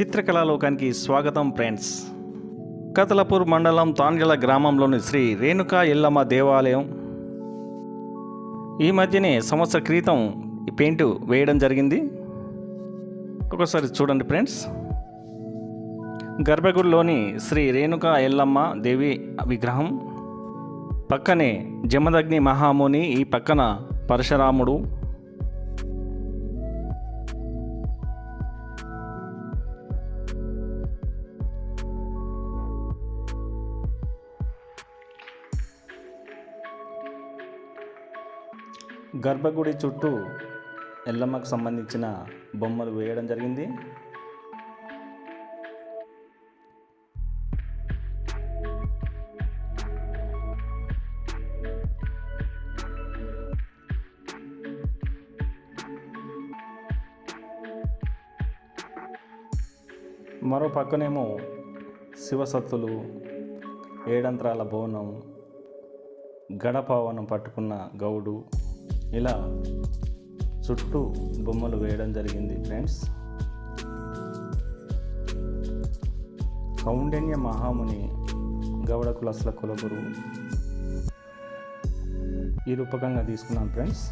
చిత్రకళాలోకానికి స్వాగతం ఫ్రెండ్స్. కతలపూర్ మండలం తాండ్యల గ్రామంలోని శ్రీ రేణుకా ఎల్లమ్మ దేవాలయం. ఈ మధ్యనే సంవత్సర క్రితం ఈ పెయింట్ వేయడం జరిగింది. ఒకసారి చూడండి ఫ్రెండ్స్. గర్భగుడిలోని శ్రీ రేణుకా ఎల్లమ్మ దేవి విగ్రహం. పక్కనే జమదగ్ని మహాముని ఈ పక్కన పరశురాముడు. గర్భగుడి చుట్టూ ఎల్లమ్మకు సంబంధించిన బొమ్మలు వేయడం జరిగింది. మరో పక్కనేమో శివసత్తులు ఏడంత్రాల బోనం గడపావనం పట్టుకున్న గౌడు ఇలా చుట్టూ బొమ్మలు వేయడం జరిగింది ఫ్రెండ్స్ కౌండన్య మహాముని గౌడ కులసల కులగురు ఈ రూపకంగా తీసుకున్నాను ఫ్రెండ్స్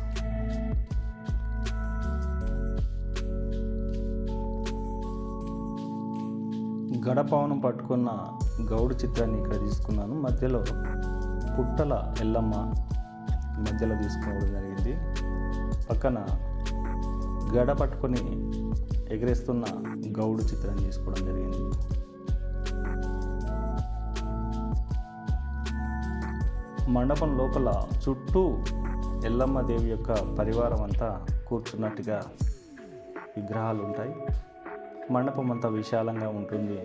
గడపవనం పట్టుకున్న గౌడు చిత్రాన్ని ఇక్కడ తీసుకున్నాను. మధ్యలో పుట్టల ఎల్లమ్మ మధ్యలో తీసుకోవడం జరిగింది. పక్కన గడ పట్టుకొని ఎగరేస్తున్న గౌడు చిత్రం తీసుకోవడం జరిగింది. మండపం లోపల చుట్టూ ఎల్లమ్మ దేవి యొక్క పరివారం అంతా కూర్చున్నట్టుగా విగ్రహాలు ఉంటాయి. మండపం అంతా విశాలంగా ఉంటుంది.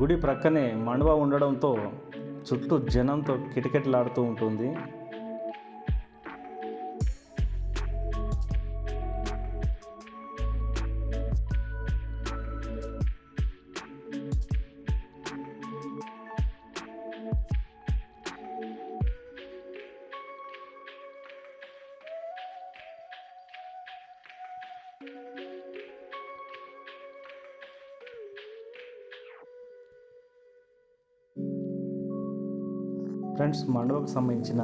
గుడి ప్రక్కనే మండవ ఉండడంతో చుట్టూ జనంతో కిటకిటలాడుతూ ఉంటుంది. ఫ్రెండ్స్ మండవకు సంబంధించిన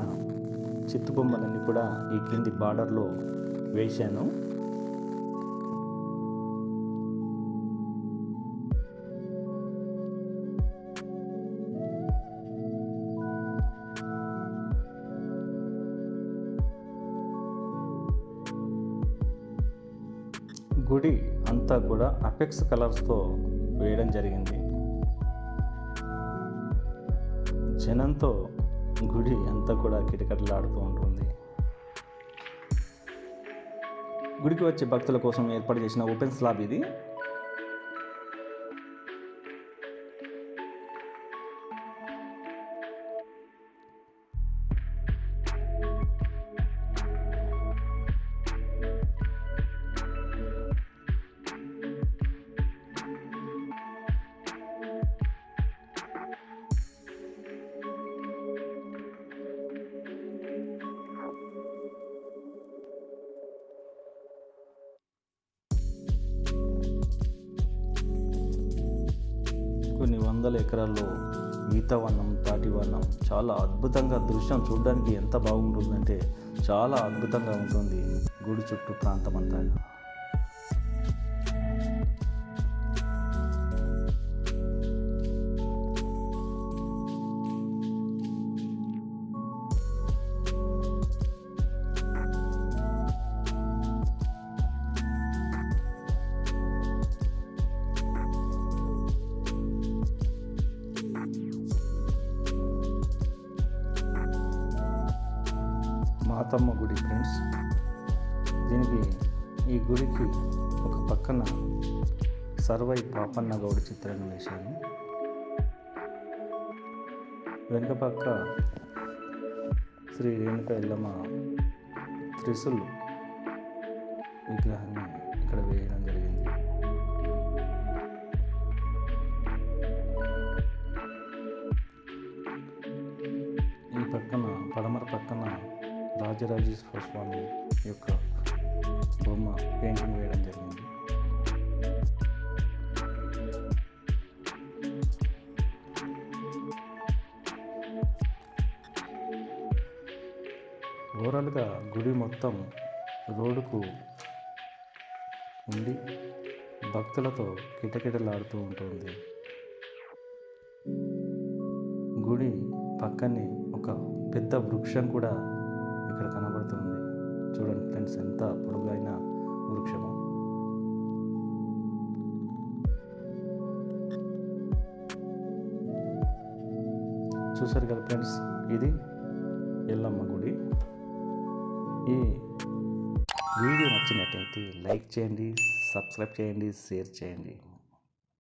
చిత్తుబొమ్మలన్నీ కూడా ఈ క్రింది బార్డర్లో వేశాను. గుడి అంతా కూడా అపెక్స్ కలర్స్తో వేయడం జరిగింది. జనంతో గుడి అంతా కూడా కిటకటలాడుతూ ఉంటుంది. గుడికి వచ్చే భక్తుల కోసం ఏర్పాటు చేసిన ఓపెన్ స్లాబ్ ఇది. వందల ఎకరాల్లో ఈతవనం తాటివనం చాలా అద్భుతంగా దృశ్యం చూడడానికి ఎంత బాగుంటుందంటే చాలా అద్భుతంగా ఉంటుంది. గుడి చుట్టూ ప్రాంతం అంతా మాతమ్మ గుడి ఫ్రెండ్స్ దీనికి ఈ గుడికి ఒక పక్కన సర్వై పాపన్న గౌడ్ చిత్రాన్ని వేశాను వెనుక పక్క శ్రీ రేణుక ఎల్లమ్మ త్రిశుల్ విగ్రహాన్ని ఇక్కడ వేయడం జరిగింది. ఈ పక్కన పడమర పక్కన రాజరాజేశ్వర స్వామి యొక్క బొమ్మ పెయింటింగ్ వేయడం జరిగింది. ఓవరాల్గా గుడి మొత్తం రోడ్డుకు ఉండి భక్తులతో కిటకిటలాడుతూ ఉంటుంది. గుడి పక్కనే ఒక పెద్ద వృక్షం కూడా ఫ్రెండ్స్ ఎంత పొడుగైన వృక్షము. చూసారు కదా ఫ్రెండ్స్ ఇది ఎల్లమ్మ గుడి. ఈ వీడియో నచ్చినట్టయితే లైక్ చేయండి సబ్స్క్రైబ్ చేయండి షేర్ చేయండి.